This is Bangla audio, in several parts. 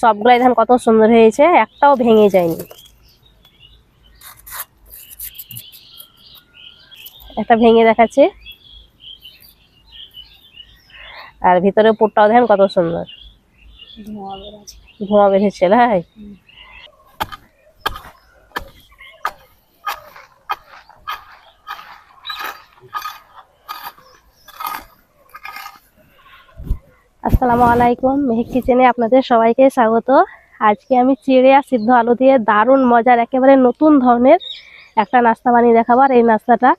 সবগুলাই ধান কত সুন্দর হয়েছে একটাও ভেঙে যায়নি। একটা ভেঙে দেখাচ্ছে। আর ভিতরে পুরটাও দেখেন কত সুন্দর। ধোঁয়া বেরোচ্ছে। ধোঁয়া বেরোচ্ছে ভাই আসসালামু আলাইকুম, মেহেক কিচেনে আপনাদের সবাইকে স্বাগত। আজকে আমি চিড়ে আর সিদ্ধ আলু দিয়ে দারুণ মজার, একেবারে নতুন ধরনের একটা নাস্তা বানিয়ে দেখাবো আর এই নাস্তাটা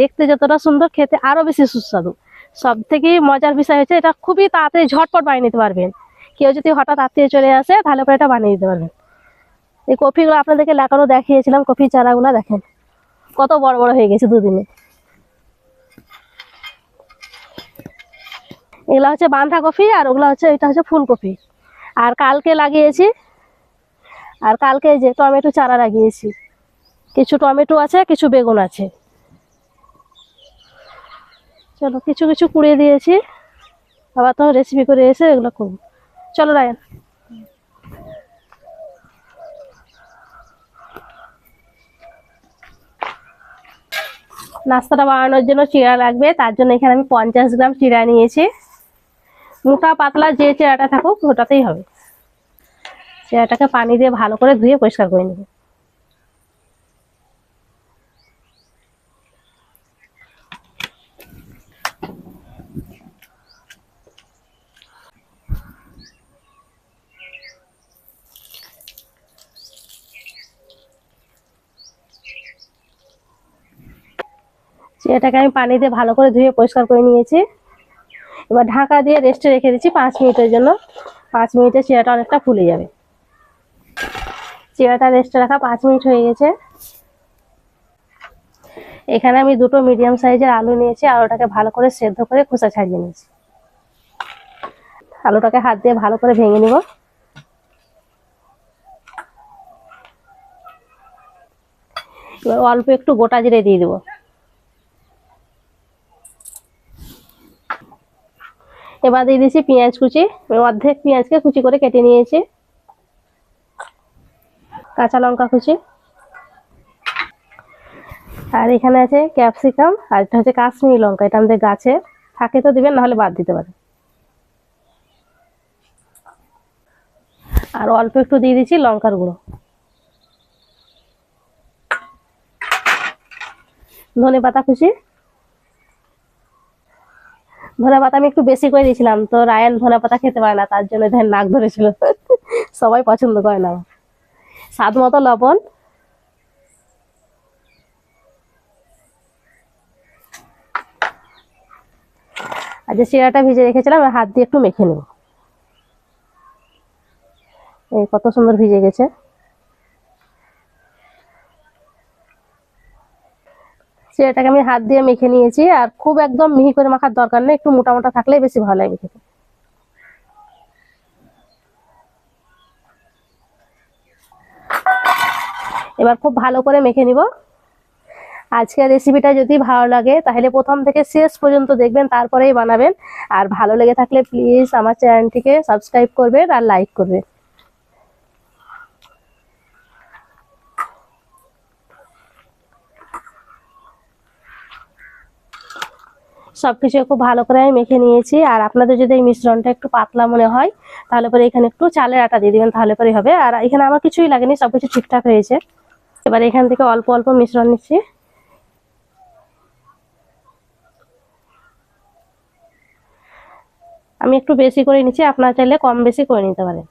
দেখতে যতটা সুন্দর, খেতে আরও বেশি সুস্বাদু। সব থেকে মজার বিষয় হচ্ছে, এটা খুবই তাড়াতাড়ি ঝটপট বানিয়ে নিতে পারবেন। কেউ যদি হঠাৎ আত্মীয় চলে আসে, তাহলে পরে এটা বানিয়ে দিতে পারবেন। এই কপিগুলো আপনাদেরকে লাগানো দেখিয়েছিলাম কফি চারাগুলো দেখেন। কত বড় বড় হয়ে গেছে দুদিনে। এগুলো হচ্ছে বাঁধাকপি আর ওগুলো হচ্ছে এটা হচ্ছে ফুলকপি। আর কালকে লাগিয়েছি, আর কালকে যে টমেটো চারা লাগিয়েছি। কিছু টমেটো আছে, কিছু বেগুন আছে। চলো কিছু কিছু কুড়িয়ে দিয়েছি, আবার তো রেসিপি করে এসে এগুলো করব। চলো রায়ন। নাস্তাটা বানানোর জন্য চিড়া লাগবে, তার জন্য এখানে আমি পঞ্চাশ গ্রাম চিড়া নিয়েছি। মোটা পাতলা যে চিড়াটা থাকুক, ওটাতেই হবে। চিড়াটাকে পানি দিয়ে ভালো করে ধুয়ে পরিষ্কার করে নেব। চিড়াটাকে আমি পানি দিয়ে ভালো করে ধুয়ে পরিষ্কার করে নিয়েছি। এবার ঢাকা দিয়ে রেস্টে রেখে দিচ্ছি পাঁচ মিনিটের জন্য। পাঁচ মিনিটে চিড়াটা অনেকটা ফুলে যাবে। চিড়াটা রেস্টে রাখা পাঁচ মিনিট হয়ে গেছে। এখানে আমি দুটো মিডিয়াম সাইজের আলু নিয়েছি, আলুটাকে ভালো করে সেদ্ধ করে খোসা ছাড়িয়ে নিয়েছি। আলুটাকে হাত দিয়ে ভালো করে ভেঙে নিব। এবার অল্প একটু গোটা জিরে দিয়ে দেবো। এবার দিয়ে দিয়েছি পেঁয়াজ কুচি। অর্ধেক পেঁয়াজকে কুচি করে কেটে নিয়েছি। কাঁচা লঙ্কা কুচি। আর এখানে আছে ক্যাপসিকাম, আর এটা হচ্ছে কাশ্মীরি লঙ্কা, এটা আমাদের গাছে। থাকে তো দিবেন, নাহলে বাদ দিতে পারেন। আর অল্প একটু দিয়ে দিচ্ছি লঙ্কার গুঁড়ো। ধনে পাতা কুচি। ধনে পাতা আমি একটু বেশি করে দিয়েছিলাম, তো রায়ান ধনে পাতা খেতে পারে না, তার জন্য ধ্যান নাক ধরেছিল। সবাই পছন্দ করে না। স্বাদ মতো লবণ। আর যে চিড়াটা ভিজে রেখেছিলাম হাত দিয়ে একটু মেখে নেব। এই কত সুন্দর ভিজে গেছে। চিড়াটাকে আমি হাত দিয়ে মেখে নিয়েছি আর খুব একদম মিহি করে মাখার দরকার নেই, একটু মোটা মোটা থাকলেই বেশি ভালো লাগে খেতে। এবার খুব ভালো করে মেখে নিব। আজকের রেসিপিটা যদি ভালো লাগে, তাহলে প্রথম থেকে শেষ পর্যন্ত দেখবেন, তারপরেই বানাবেন। আর ভালো লেগে থাকলে প্লিজ আমার চ্যানেলটিকে সাবস্ক্রাইব করবেন আর লাইক করবেন। সবকিছু খুব ভালো করে আমি মেখে নিয়েছি। আর আপনাদের যদি এই মিশ্রণটা একটু পাতলা মনে হয়, তাহলে পরে এখানে একটু চালের আটা দিয়ে দেবেন, তাহলে পরে হবে। আর এখানে আমার কিছুই লাগেনি, সবকিছু ঠিকঠাক হয়েছে। এবার এখান থেকে অল্প অল্প মিশ্রণ নিচ্ছি। আমি একটু বেশি করে নিচ্ছি, আপনারা চাইলে কম বেশি করে নিতে পারেন।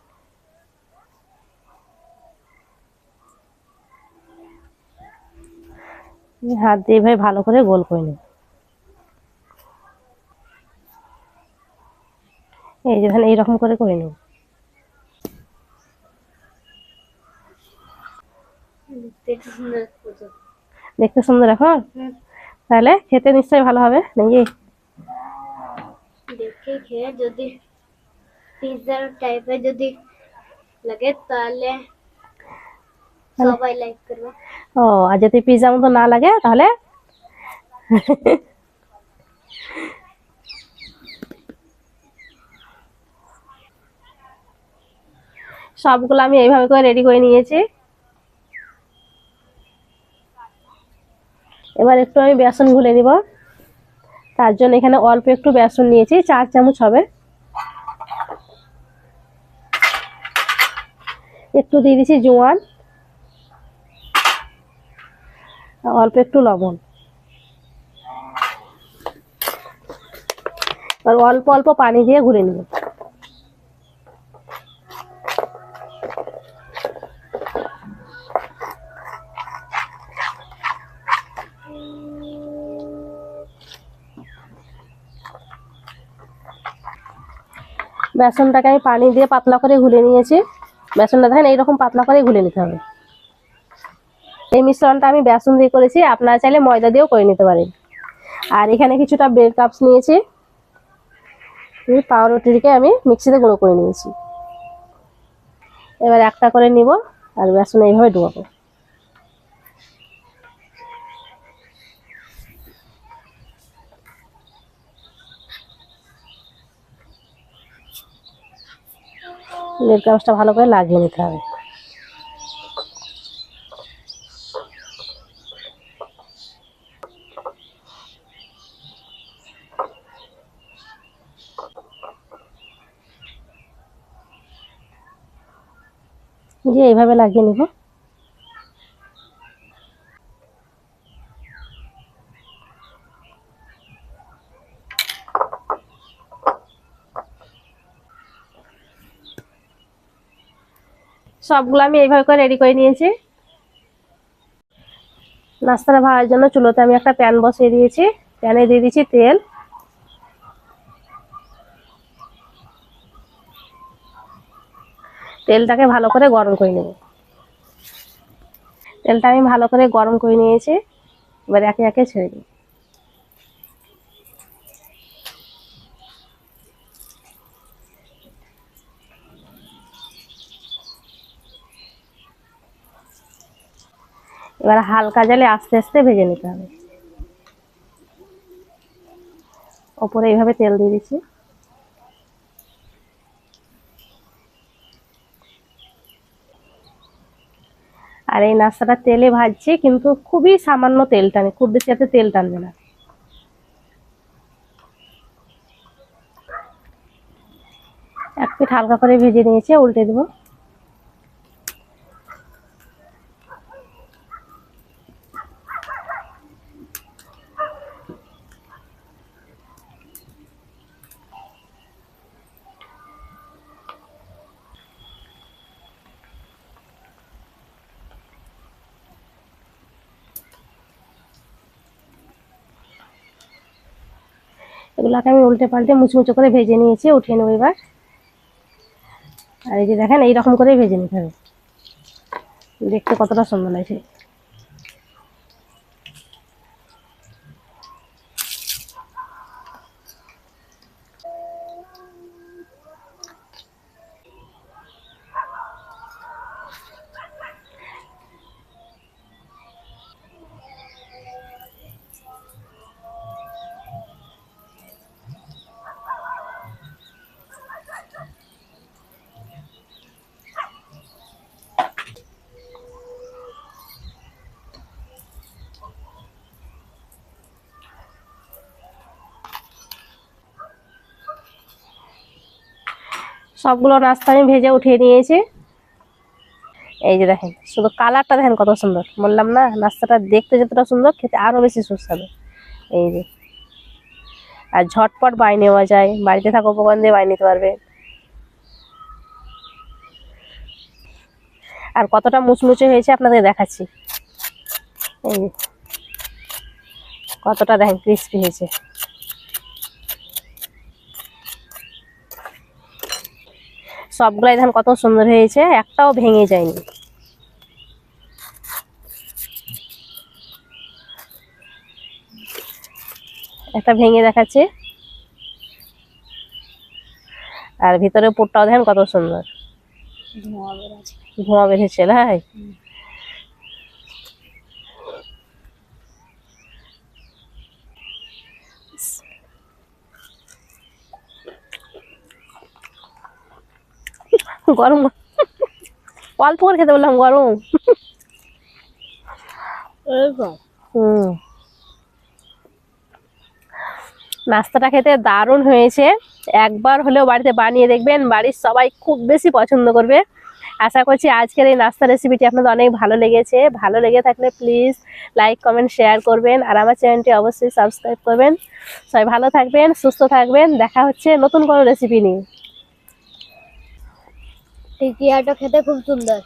হাত দিয়ে ভাই ভালো করে গোল করে নিন। এই যে এখানে এইরকম করে করে নিন দেখতে সুন্দর। এখন? তাহলে খেতে নিশ্চয়ই ভালো হবে নাকি? দেখে খেয়ে যদি পিৎজার টাইপের যদি লাগে তাহলে সবাই লাইক করবে। ও আর যদি পিৎজা মতো না লাগে তাহলে সবগুলো আমি এইভাবে করে রেডি করে নিয়েছি। এবার একটু আমি বেসন গুলে নিব। তার জন্য এখানে অল্প একটু বেসন নিয়েছি, চার চামচ হবে। একটু দিয়ে দিচ্ছি জোয়ান। অল্প একটু লবণ। আর অল্প অল্প পানি দিয়ে ঘুরে নিব। বেসনটাকে আমি পানি দিয়ে পাতলা করে ঘুলে নিয়েছি। বেসনটা দেখেন, এইরকম পাতলা করে ঘুলে নিতে হবে। এই মিশ্রণটা আমি বেসন দিয়ে করেছি, আপনারা চাইলে ময়দা দিয়েও করে নিতে পারেন। আর এখানে কিছুটা ব্রেড কাপস নিয়েছি। পাউরুটিকে আমি মিক্সিতে গুঁড়ো করে নিয়েছি। এবার একটা করে নিব, আর বেসন এইভাবে ডুবাবো। ব্রেড কাগজটা ভালো করে লাগিয়ে নিতে হবে। যে এইভাবে লাগিয়ে নিব। সবগুলো আমি এইভাবে করে রেডি করে নিয়েছি। নাস্তাটা ভাজার জন্য চুলোতে আমি একটা প্যান বসিয়ে দিয়েছি। প্যানে দিয়ে দিয়েছি তেল। তেলটাকে ভালো করে গরম করে নেব। তেলটা আমি ভালো করে গরম করে নিয়েছি। এবার একে একে ছেড়ে দিই। এবার হালকা জালে আস্তে আস্তে ভেজে নিতে হবে। ওপরে এইভাবে তেল দিয়ে দিচ্ছি। আর এই নাস্তাটা তেলে ভাজছি, কিন্তু খুবই সামান্য তেল টানে, খুব বেশি এতে তেল টানবে না। এক পিঠ হালকা করে ভেজে নিয়েছি, উল্টে দেবো। এগুলোকে আমি উল্টে পাল্টে মুচমুচো করে ভেজে নিয়েছি, উঠিয়ে নেব এবার। আর এই যে দেখেন, এইরকম করেই ভেজে নিতে হবে। দেখতে কতটা সুন্দর লাগছে। সবগুলো নাস্তা আমি ভেজে উঠিয়ে নিয়েছি। এই যে দেখেন, শুধু কালারটা দেখেন কত সুন্দর। বললাম না নাস্তাটা দেখতে যতটা সুন্দর, খেতে আরও বেশি সুস্বাদু। এই যে। আর ঝটপট বাই নেওয়া যায়। বাড়িতে থাকা উপকরণ দিয়ে বাই নিতে পারবে। আর কতটা মুচমুচে হয়েছে আপনাদের দেখাচ্ছি। এই কতটা দেখেন ক্রিস্পি হয়েছে। সবগুলাই ধান কত সুন্দর হয়েছে একটাও ভেঙে যায়নি। একটা ভেঙে দেখাচ্ছে। আর ভিতরে পুরটাও দেখেন কত সুন্দর। ধোঁয়া বেরোচ্ছে ধোঁয়া বেরোচ্ছে ভাই। গরম। অল্প করে খেতে বললাম গরম। হুম। নাস্তাটা খেতে দারুণ হয়েছে। একবার হলেও বাড়িতে বানিয়ে দেখবেন বাড়ির সবাই খুব বেশি পছন্দ করবে। আশা করছি আজকের এই নাস্তা রেসিপিটি আপনাদের অনেক ভালো লেগেছে। ভালো লেগে থাকলে প্লিজ লাইক কমেন্ট শেয়ার করবেন আর আমার চ্যানেলটি অবশ্যই সাবস্ক্রাইব করবেন। সবাই ভালো থাকবেন সুস্থ থাকবেন। দেখা হচ্ছে নতুন কোনো রেসিপি নিয়ে। টিকিয়াটা খেতে খুব সুন্দর।